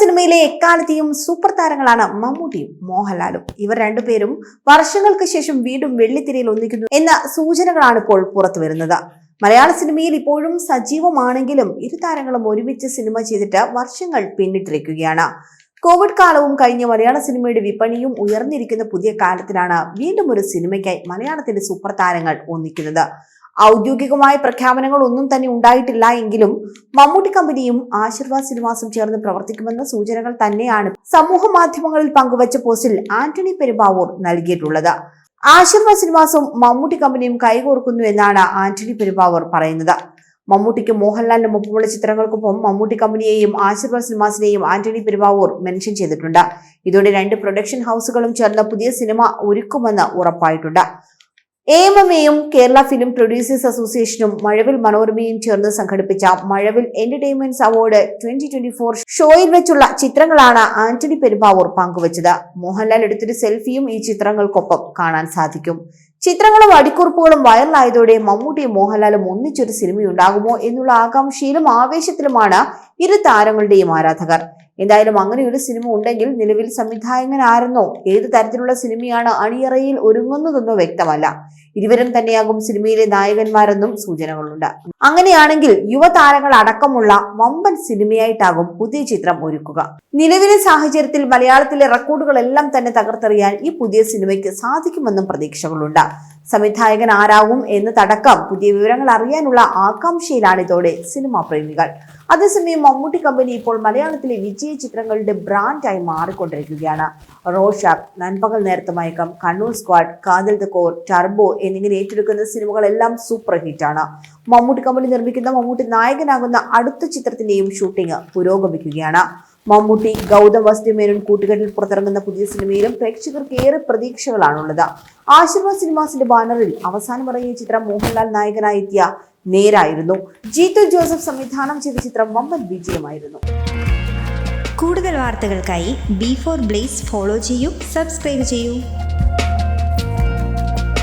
സിനിമയിലെ എക്കാലത്തെയും സൂപ്പർ താരങ്ങളാണ് മമ്മൂട്ടിയും മോഹൻലാലും. ഇവർ രണ്ടുപേരും വർഷങ്ങൾക്ക് ശേഷം വീണ്ടും വെള്ളിത്തിരയിൽ ഒന്നിക്കുന്നു എന്ന സൂചനകളാണ് ഇപ്പോൾ പുറത്തു വരുന്നത്. മലയാള സിനിമയിൽ ഇപ്പോഴും സജീവമാണെങ്കിലും ഇരു താരങ്ങളും ഒരുമിച്ച് സിനിമ ചെയ്തിട്ട് വർഷങ്ങൾ പിന്നിട്ടിരിക്കുകയാണ്. കോവിഡ് കാലവും കഴിഞ്ഞ മലയാള സിനിമയുടെ വിപണിയും ഉയർന്നിരിക്കുന്ന പുതിയ കാലത്തിലാണ് വീണ്ടും ഒരു സിനിമയ്ക്കായി മലയാളത്തിന്റെ സൂപ്പർ താരങ്ങൾ ഒന്നിക്കുന്നത്. ഔദ്യോഗികമായ പ്രഖ്യാപനങ്ങൾ ഒന്നും തന്നെ ഉണ്ടായിട്ടില്ല എങ്കിലും മമ്മൂട്ടി കമ്പനിയും ആശീർവാദ് സിനിമാസും ചേർന്ന് പ്രവർത്തിക്കുമെന്ന സൂചനകൾ തന്നെയാണ് സമൂഹ മാധ്യമങ്ങളിൽ പങ്കുവച്ച പോസ്റ്റിൽ ആന്റണി പെരുമ്പാവൂർ നൽകിയിട്ടുള്ളത്. ആശീർവാദ് സിനിമാസും മമ്മൂട്ടി കമ്പനിയും കൈകോർക്കുന്നു എന്നാണ് ആന്റണി പെരുമ്പാവൂർ പറയുന്നത്. മമ്മൂട്ടിക്ക് മോഹൻലാലിനും ഒപ്പമുള്ള ചിത്രങ്ങൾക്കൊപ്പം മമ്മൂട്ടി കമ്പനിയെയും ആശീർവാദ് സിനിമാസിനെയും ആന്റണി പെരുമ്പാവൂർ മെൻഷൻ ചെയ്തിട്ടുണ്ട്. ഇതോടെ രണ്ട് പ്രൊഡക്ഷൻ ഹൗസുകളും ചേർന്ന് പുതിയ സിനിമ ഒരുക്കുമെന്ന് ഉറപ്പായിട്ടുണ്ട്. എഎംഎയും കേരള ഫിലിം പ്രൊഡ്യൂസേഴ്സ് അസോസിയേഷനും മഴവിൽ മനോരമയും ചേർന്ന് സംഘടിപ്പിച്ച Mazhavil entertainments award twenty twenty four ഷോയിൽ വെച്ചുള്ള ചിത്രങ്ങളാണ് ആന്റണി പെരുമ്പാവൂർ പങ്കുവച്ചത്. മോഹൻലാൽ എടുത്തൊരു സെൽഫിയും ഈ ചിത്രങ്ങൾക്കൊപ്പം കാണാൻ സാധിക്കും. ചിത്രങ്ങളും അടിക്കുറിപ്പുകളും വൈറലായതോടെ മമ്മൂട്ടിയും മോഹൻലാലും ഒന്നിച്ചൊരു സിനിമയുണ്ടാകുമോ എന്നുള്ള ആകാംക്ഷയിലും ആവേശത്തിലുമാണ് ഇരു താരങ്ങളുടെയും ആരാധകർ. എന്തായാലും അങ്ങനെ ഒരു സിനിമ ഉണ്ടെങ്കിൽ നിലവിൽ സംവിധായകൻ ആരെന്നോ ഏത് തരത്തിലുള്ള സിനിമയാണ് അണിയറയിൽ ഒരുങ്ങുന്നതെന്നോ വ്യക്തമല്ല. ഇരുവരും തന്നെയാകും സിനിമയിലെ നായകന്മാരെന്നും സൂചനകളുണ്ട്. അങ്ങനെയാണെങ്കിൽ യുവതാരങ്ങൾ അടക്കമുള്ള വമ്പൻ സിനിമയായിട്ടാകും പുതിയ ചിത്രം ഒരുക്കുക. നിലവിലെ സാഹചര്യത്തിൽ മലയാളത്തിലെ റെക്കോർഡുകളെല്ലാം തന്നെ തകർത്തെറിയാൻ ഈ പുതിയ സിനിമയ്ക്ക് സാധിക്കുമെന്നും പ്രതീക്ഷകളുണ്ട്. സംവിധായകൻ ആരാകും എന്നതടക്കം പുതിയ വിവരങ്ങൾ അറിയാനുള്ള ആകാംക്ഷയിലാണ് ഇതോടെ സിനിമാ പ്രേമികൾ. അതേസമയം മമ്മൂട്ടി കമ്പനി ഇപ്പോൾ മലയാളത്തിലെ വിജയ ചിത്രങ്ങളുടെ ബ്രാൻഡായി മാറിക്കൊണ്ടിരിക്കുകയാണ്. Rorschach Nanpakal Nerathe Mayakkam Kannur squad Kaathal the core Turbo എന്നിങ്ങനെ ഏറ്റെടുക്കുന്ന സിനിമകളെല്ലാം സൂപ്പർ ഹിറ്റാണ്. മമ്മൂട്ടി കമ്പനി നിർമ്മിക്കുന്ന മമ്മൂട്ടി നായകനാകുന്ന അടുത്ത ചിത്രത്തിന്റെയും ഷൂട്ടിംഗ് പുരോഗമിക്കുകയാണ്. മമ്മൂട്ടി ഗൗതം വസ്തുമേനോൻ കൂട്ടുകെട്ടിൽ പുറത്തിറങ്ങുന്ന പുതിയ സിനിമയിലും പ്രേക്ഷകർക്ക് ഏറെ പ്രതീക്ഷകളാണുള്ളത്. ആശീർവാദ് സിനിമാസിന്റെ ബാനറിൽ അവസാനം ഇറങ്ങിയ ചിത്രം മോഹൻലാൽ നായകനായി എത്തിയ നേരായിരുന്നു. ജീത്തു ജോസഫ് സംവിധാനം ചെയ്ത ചിത്രം വമ്പൻ വിജയമായിരുന്നു. കൂടുതൽ വാർത്തകൾക്കായി ബി ഫോർ ബ്ലേസ് ഫോളോ ചെയ്യൂ സബ്സ്ക്രൈബ് ചെയ്യൂ.